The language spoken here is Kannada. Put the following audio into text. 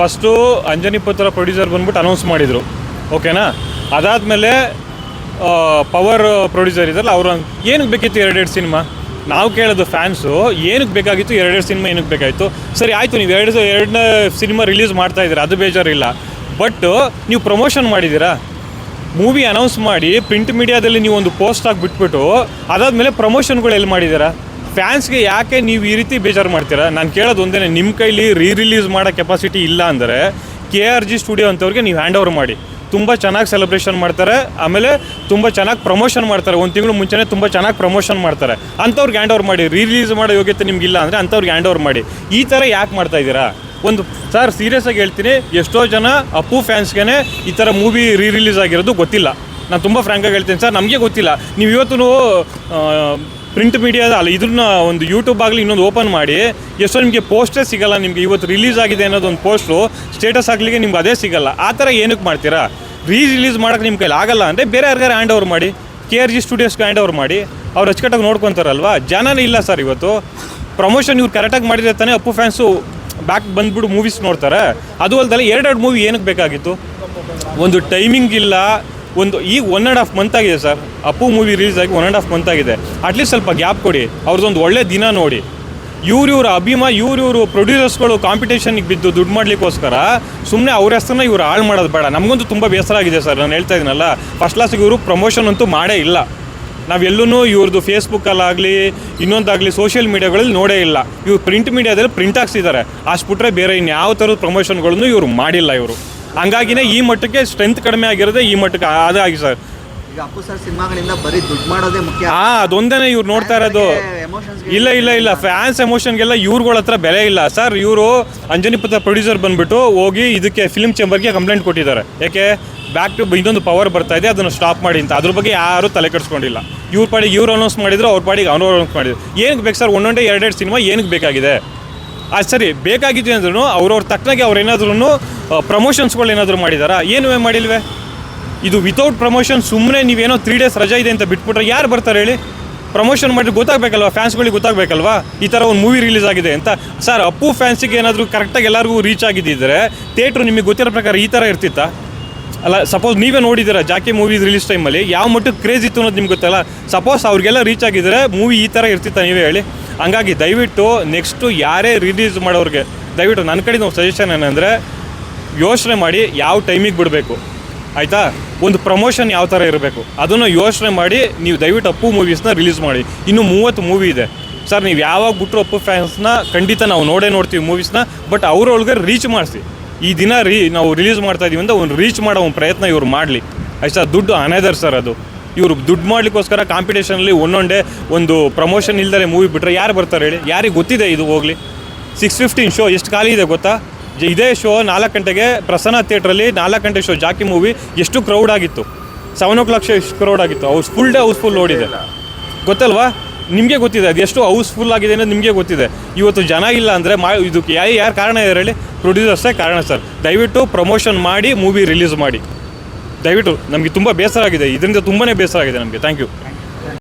ಫಸ್ಟು ಅಂಜನಿ ಪುತ್ರ ಪ್ರೊಡ್ಯೂಸರ್ ಬಂದ್ಬಿಟ್ಟು ಅನೌನ್ಸ್ ಮಾಡಿದರು. ಓಕೆನಾ ಅದಾದಮೇಲೆ ಪವರ್ ಪ್ರೊಡ್ಯೂಸರ್ ಇದ್ರಲ್ಲ, ಅವರು ಏನಕ್ಕೆ ಬೇಕಿತ್ತು ಎರಡೆರಡು ಸಿನಿಮಾ ನಾವು ಕೇಳೋದು ಫ್ಯಾನ್ಸು ಏನಕ್ಕೆ ಬೇಕಾಗಿತ್ತು ಎರಡೆರಡು ಸಿನಿಮಾ ಏನಕ್ಕೆ ಬೇಕಾಗಿತ್ತು? ಸರಿ, ಆಯಿತು, ನೀವು ಎರಡು, ಎರಡನೇ ಸಿನಿಮಾ ರಿಲೀಸ್ ಮಾಡ್ತಾ ಇದ್ದೀರಾ, ಅದು ಬೇಜಾರಿಲ್ಲ. ಬಟ್ ನೀವು ಪ್ರಮೋಷನ್ ಮಾಡಿದ್ದೀರಾ? ಮೂವಿ ಅನೌನ್ಸ್ ಮಾಡಿ ಪ್ರಿಂಟ್ ಮೀಡಿಯಾದಲ್ಲಿ ನೀವು ಒಂದು ಪೋಸ್ಟ್ ಆಗಿ ಬಿಟ್ಬಿಟ್ಟು ಅದಾದಮೇಲೆ ಪ್ರಮೋಷನ್ಗಳು ಎಲ್ಲಿ ಮಾಡಿದ್ದೀರಾ? ಫ್ಯಾನ್ಸ್ಗೆ ಯಾಕೆ ನೀವು ಈ ರೀತಿ ಬೇಜಾರು ಮಾಡ್ತೀರಾ? ನಾನು ಕೇಳೋದು ಒಂದೇ ನಿಮ್ಮ ಕೈಲಿ ರೀ ರಿಲೀಸ್ ಮಾಡೋ ಕೆಪಾಸಿಟಿ ಇಲ್ಲ ಅಂದರೆ ಕೆ ಆರ್ ಜಿ ಸ್ಟುಡಿಯೋ ಅಂಥವ್ರಿಗೆ ನೀವು ಹ್ಯಾಂಡ್ ಓವರ್ ಮಾಡಿ. ತುಂಬ ಚೆನ್ನಾಗಿ ಸೆಲೆಬ್ರೇಷನ್ ಮಾಡ್ತಾರೆ, ಆಮೇಲೆ ತುಂಬ ಚೆನ್ನಾಗಿ ಪ್ರಮೋಷನ್ ಮಾಡ್ತಾರೆ. ಒಂದು ತಿಂಗಳು ಮುಂಚೆನೇ ತುಂಬ ಚೆನ್ನಾಗಿ ಪ್ರಮೋಷನ್ ಮಾಡ್ತಾರೆ. ಅಂಥವ್ರಿಗೆ ಹ್ಯಾಂಡ್ ಓವರ್ ಮಾಡಿ ರಿಲೀಸ್ ಮಾಡೋ ಯೋಗ್ಯತೆ ನಿಮಗಿಲ್ಲ ಅಂದರೆ ಅಂಥವ್ರಿಗೆ ಹ್ಯಾಂಡ್ ಓವರ್ ಮಾಡಿ. ಈ ಥರ ಯಾಕೆ ಮಾಡ್ತಾ ಇದ್ದೀರಾ? ಒಂದು, ಸರ್ ಸೀರಿಯಸ್ ಆಗಿ ಹೇಳ್ತೀನಿ, ಎಷ್ಟೋ ಜನ ಅಪ್ಪು ಫ್ಯಾನ್ಸ್ಗೆ ಈ ಥರ ಮೂವಿ ರೀ ರಿಲೀಸ್ ಆಗಿರೋದು ಗೊತ್ತಿಲ್ಲ. ನಾನು ತುಂಬ ಫ್ರ್ಯಾಂಕಾಗಿ ಹೇಳ್ತೀನಿ, ಸರ್ ನಮಗೆ ಗೊತ್ತಿಲ್ಲ. ನೀವು ಇವತ್ತು ಪ್ರಿಂಟ್ ಮೀಡಿಯಾದ ಅಲ್ಲ ಇದನ್ನ ಒಂದು ಯೂಟ್ಯೂಬ್ ಆಗಲಿ ಇನ್ನೊಂದು ಓಪನ್ ಮಾಡಿ, ಎಷ್ಟೋ ನಿಮಗೆ ಪೋಸ್ಟೇ ಸಿಗಲ್ಲ, ನಿಮಗೆ ಇವತ್ತು ರಿಲೀಸ್ ಆಗಿದೆ ಅನ್ನೋದು ಒಂದು ಪೋಸ್ಟು ಸ್ಟೇಟಸ್ ಆಗಲಿಕ್ಕೆ ನಿಮ್ಗೆ ಅದೇ ಸಿಗಲ್ಲ. ಆ ಥರ ಏನಕ್ಕೆ ಮಾಡ್ತೀರಾ? ರೀ ರಿಲೀಸ್ ಮಾಡೋಕ್ಕೆ ನಿಮ್ಮ ಕೈಲಿ ಆಗಲ್ಲ ಅಂದರೆ ಬೇರೆ ಯಾರಿಗಾರು ಹ್ಯಾಂಡ್ ಓವರ್ ಮಾಡಿ ಕೆ ಆರ್ ಜಿ ಸ್ಟುಡಿಯೋಸ್ಗೆ ಹ್ಯಾಂಡ್ ಓವರ್ ಮಾಡಿ, ಅವ್ರು ಅಚ್ಚುಕಟ್ಟಾಗಿ ನೋಡ್ಕೊತಾರಲ್ವಾ? ಜನನೇ ಇಲ್ಲ ಸರ್ ಇವತ್ತು. ಪ್ರಮೋಷನ್ ಇವ್ರು ಕರೆಕ್ಟಾಗಿ ಮಾಡಿದ್ರೆ ತಾನೇ ಅಪ್ಪು ಫ್ಯಾನ್ಸು ಬ್ಯಾಕ್ ಬಂದ್ಬಿಟ್ಟು ಮೂವೀಸ್ ನೋಡ್ತಾರೆ. ಅದು ಅಲ್ದಲ್ಲ ಎರಡೆರಡು ಮೂವಿ ಏನಕ್ಕೆ ಬೇಕಾಗಿತ್ತು? ಒಂದು ಟೈಮಿಂಗ್ ಇಲ್ಲ ಒಂದು ಈಗ ಒನ್ ಆ್ಯಂಡ್ ಹಾಫ್ ಮಂತ್ ಆಗಿದೆ ಸರ್. ಅಪ್ಪು ಮೂವಿ ರಿಲೀಸ್ ಆಗಿ ಒನ್ ಆ್ಯಂಡ್ ಹಾಫ್ ಮಂತ್ ಆಗಿದೆ. ಅಟ್ಲೀಸ್ಟ್ ಸ್ವಲ್ಪ ಗ್ಯಾಪ್ ಕೊಡಿ. ಅವ್ರದ್ದೊಂದು ಒಳ್ಳೆ ದಿನ ನೋಡಿ. ಇವ್ರು ಇವ್ರ ಅಭಿಮ ಇವ್ರು ಇವರು ಪ್ರೊಡ್ಯೂಸರ್ಸ್ಗಳು ಕಾಂಪಿಟೇಷನ್ಗೆ ಬಿದ್ದು ದುಡ್ಡು ಮಾಡಲಿಕ್ಕೋಸ್ಕರ ಸುಮ್ಮನೆ ಅವ್ರ ಹೆಸರನ್ನ ಇವ್ರು ಹಾಳು ಮಾಡೋದು ಬೇಡ. ನಮಗಂತೂ ತುಂಬ ಬೇಸರ ಆಗಿದೆ ಸರ್. ನಾನು ಹೇಳ್ತಾ ಇದ್ದೀನಲ್ಲ ಫಸ್ಟ್ ಕ್ಲಾಸಿಗೆ ಇವರು ಪ್ರಮೋಷನ್ ಅಂತೂ ಮಾಡೇ ಇಲ್ಲ. ನಾವೆಲ್ಲೂ ಇವ್ರದ್ದು ಫೇಸ್ಬುಕ್ಕಲ್ಲಾಗಲಿ ಇನ್ನೊಂದಾಗಲಿ ಸೋಷಿಯಲ್ ಮೀಡಿಯಾಗಳಲ್ಲಿ ನೋಡೇ ಇಲ್ಲ. ಇವ್ರು ಪ್ರಿಂಟ್ ಮೀಡಿಯಾದಲ್ಲಿ ಪ್ರಿಂಟ್ ಹಾಕ್ಸಿದ್ದಾರೆ. ಅಷ್ಟು ಬಿಟ್ಟರೆ ಬೇರೆ ಇನ್ಯಾವ ಥರದ ಪ್ರಮೋಷನ್ಗಳನ್ನು ಇವರು ಮಾಡಿಲ್ಲ ಇವರು. ಹಂಗಾಗಿನೇ ಈ ಮಟ್ಟಕ್ಕೆ ಸ್ಟ್ರೆಂತ್ ಕಡಿಮೆ ಆಗಿರೋದೇ ಈ ಮಟ್ಟಕ್ಕೆ ಅದಾಗಿ ಸರ್. ಈಗ ಅಪ್ಪು ಸರ್ ಸಿನಿಮಾಗಳಿಂದ ಬರೀ ದುಡ್ಡು ಮಾಡೋದೇ ಮುಖ್ಯ. ಅದೊಂದೇನೆ ಇವ್ರು ನೋಡ್ತಾ ಇರೋದು. ಇಲ್ಲ ಇಲ್ಲ ಇಲ್ಲ. ಫ್ಯಾನ್ಸ್ ಎಮೋಷನ್ಗೆಲ್ಲ ಇವ್ರುಗಳ ಹತ್ರ ಬೆಲೆ ಇಲ್ಲ. ಸರ್ ಇವರು ಅಂಜನಿ ಪುತ್ರ ಪ್ರೊಡ್ಯೂಸರ್ ಬಂದ್ಬಿಟ್ಟು ಹೋಗಿ ಇದಕ್ಕೆ ಫಿಲ್ಮ್ ಚೇಂಬರ್ಗೆ ಕಂಪ್ಲೇಂಟ್ ಕೊಟ್ಟಿದ್ದಾರೆ. ಯಾಕೆ? ಬ್ಯಾಕ್ ಟು ಇನ್ನೊಂದು ಪವರ್ ಬರ್ತಾ ಇದೆ ಅದನ್ನು ಸ್ಟಾಪ್ ಮಾಡಿ ಅಂತ. ಅದ್ರ ಬಗ್ಗೆ ಯಾರು ತಲೆ ಕೆಡಿಸ್ಕೊಂಡಿಲ್ಲ. ಇವ್ರ ಪಾಡಿಗೆ ಇವ್ರು ಅನೌನ್ಸ್ ಮಾಡಿದ್ರು ಅವ್ರ ಪಾಡಿಗೆ ಅವ್ರು ಅನೌನ್ಸ್ ಮಾಡಿದ್ರು. ಏನಕ್ಕೆ ಬೇಕು ಸರ್? ಒಂದೊಂದೇ ಎರಡೆರಡು ಸಿನಿಮಾ ಏನಕ್ಕೆ ಬೇಕಾಗಿದೆ? ಅದು ಸರಿ ಬೇಕಾಗಿತ್ತು ಅಂದ್ರೂ ಅವ್ರವ್ರ ತಕ್ಕನಾಗೆ ಅವ್ರು ಏನಾದ್ರೂ ಪ್ರಮೋಷನ್ಸ್ಗಳು ಏನಾದರೂ ಮಾಡಿದಾರಾ? ಏನೂ ಮಾಡಿಲ್ವೇ? ಇದು ವಿತೌಟ್ ಪ್ರಮೋಷನ್ ಸುಮ್ಮನೆ ನೀವೇನೋ ತ್ರೀ ಡೇಸ್ ರಜಾ ಇದೆ ಅಂತ ಬಿಟ್ಬಿಟ್ರೆ ಯಾರು ಬರ್ತಾರೆ ಹೇಳಿ? ಪ್ರಮೋಷನ್ ಮಾಡಿ ಗೊತ್ತಾಗಬೇಕಲ್ವಾ? ಫ್ಯಾನ್ಸ್ಗಳಿಗೆ ಗೊತ್ತಾಗಬೇಕಲ್ವಾ? ಈ ಥರ ಒಂದು ಮೂವಿ ರಿಲೀಸ್ ಆಗಿದೆ ಅಂತ. ಸರ್ ಅಪ್ಪು ಫ್ಯಾನ್ಸಿಗೆ ಏನಾದರೂ ಕರೆಕ್ಟಾಗಿ ಎಲ್ಲರಿಗೂ ರೀಚ್ ಆಗಿದ್ದಿದ್ರೆ ಥಿಯೇಟ್ರು ನಿಮಗೆ ಗೊತ್ತಿರೋ ಪ್ರಕಾರ ಈ ಥರ ಇರ್ತಿತ್ತಾ? ಅಲ್ಲ ಸಪೋಸ್ ನೀವೇ ನೋಡಿದ್ದೀರಾ ಜಾಕಿ ಮೂವಿ ರಿಲೀಸ್ ಟೈಮಲ್ಲಿ ಯಾವ ಮಟ್ಟಕ್ಕೆ ಕ್ರೇಜ್ ಇತ್ತು ಅನ್ನೋದು ನಿಮ್ಗೆ ಗೊತ್ತಲ್ಲ? ಸಪೋಸ್ ಅವ್ರಿಗೆಲ್ಲ ರೀಚ್ ಆಗಿದ್ರೆ ಮೂವಿ ಈ ಥರ ಇರ್ತಿತ್ತ ನೀವೇ ಹೇಳಿ? ಹಂಗಾಗಿ ದಯವಿಟ್ಟು ನೆಕ್ಸ್ಟು ಯಾರೇ ರಿಲೀಸ್ ಮಾಡೋರಿಗೆ, ದಯವಿಟ್ಟು ನನ್ನ ಕಡೆ ನಾವು ಸಜೆಷನ್ ಏನಂದರೆ, ಯೋಚನೆ ಮಾಡಿ ಯಾವ ಟೈಮಿಗೆ ಬಿಡಬೇಕು. ಆಯಿತಾ? ಒಂದು ಪ್ರಮೋಷನ್ ಯಾವ ಥರ ಇರಬೇಕು? ಅದನ್ನು ಯೋಚನೆ ಮಾಡಿ ನೀವು ದಯವಿಟ್ಟು ಅಪ್ಪು ಮೂವೀಸ್ನ ರಿಲೀಸ್ ಮಾಡಿ. ಇನ್ನು ಮೂವತ್ತು ಮೂವಿ ಇದೆ. ಸರ್ ನೀವು ಯಾವಾಗ ಬಿಟ್ಟರು ಅಪ್ಪು ಫ್ಯಾನ್ಸ್ನ ಖಂಡಿತ ನಾವು ನೋಡೇ ನೋಡ್ತೀವಿ ಮೂವೀಸ್ನ ಬಟ್ ಅವ್ರೊಳಗೆ ರೀಚ್ ಮಾಡಿಸಿ. ಈ ದಿನ ರೀ ನಾವು ರಿಲೀಸ್ ಮಾಡ್ತಾ ಇದೀವಿ ಅಂತ ಒಂದು ರೀಚ್ ಮಾಡೋ ಒಂದು ಪ್ರಯತ್ನ ಇವ್ರು ಮಾಡಲಿ. ಆಯ್ತಾ ದುಡ್ಡು ಅನೇದರ್ ಸರ್ ಅದು. ಇವರು ದುಡ್ಡು ಮಾಡಲಿಕ್ಕೋಸ್ಕರ ಕಾಂಪಿಟೇಷನಲ್ಲಿ ಡೇ ಒಂದು ಪ್ರಮೋಷನ್ ಇಲ್ದರೆ ಮೂವಿ ಬಿಟ್ಟರೆ ಯಾರು ಬರ್ತಾರೆ ಹೇಳಿ? ಯಾರಿಗೆ ಗೊತ್ತಿದೆ ಇದು ಹೋಗಲಿ? ಸಿಕ್ಸ್ ಫಿಫ್ಟೀನ್ ಶೋ ಎಷ್ಟು ಖಾಲಿ ಇದೆ ಗೊತ್ತಾ? ಇದೇ ಶೋ ನಾಲ್ಕು ಗಂಟೆಗೆ ಪ್ರಸನ್ನ ಥಿಯೇಟ್ರಲ್ಲಿ ನಾಲ್ಕು ಗಂಟೆ ಶೋ ಜಾಕಿ ಮೂವಿ ಎಷ್ಟು ಕ್ರೌಡ್ ಆಗಿತ್ತು? ಸೆವೆನ್ ಓ ಕ್ಲಾಕ್ ಶೋ ಎಷ್ಟು ಕ್ರೌಡ್ ಆಗಿತ್ತು? House full day house full ನೋಡಿದೆ. ಗೊತ್ತಲ್ವಾ? ನಿಮಗೆ ಗೊತ್ತಿದೆ, ಅದು ಎಷ್ಟು ಹೌಸ್ಫುಲ್ ಆಗಿದೆ ಅನ್ನೋದು ನಿಮಗೆ ಗೊತ್ತಿದೆ. ಇವತ್ತು ಜನ ಇಲ್ಲ ಅಂದರೆ ಮಾ ಇದಕ್ಕೆ ಯಾರು ಯಾರು ಕಾರಣ ಹೇಳಿ? ಪ್ರೊಡ್ಯೂಸರ್ಸೇ ಕಾರಣ ಸರ್. ದಯವಿಟ್ಟು ಪ್ರಮೋಷನ್ ಮಾಡಿ ಮೂವಿ ರಿಲೀಸ್ ಮಾಡಿ. ದಯವಿಟ್ಟು, ನಮಗೆ ತುಂಬ ಬೇಸರ ಆಗಿದೆ. ಇದರಿಂದ ತುಂಬಾ ಬೇಸರ ಆಗಿದೆ ನಮಗೆ. Thank you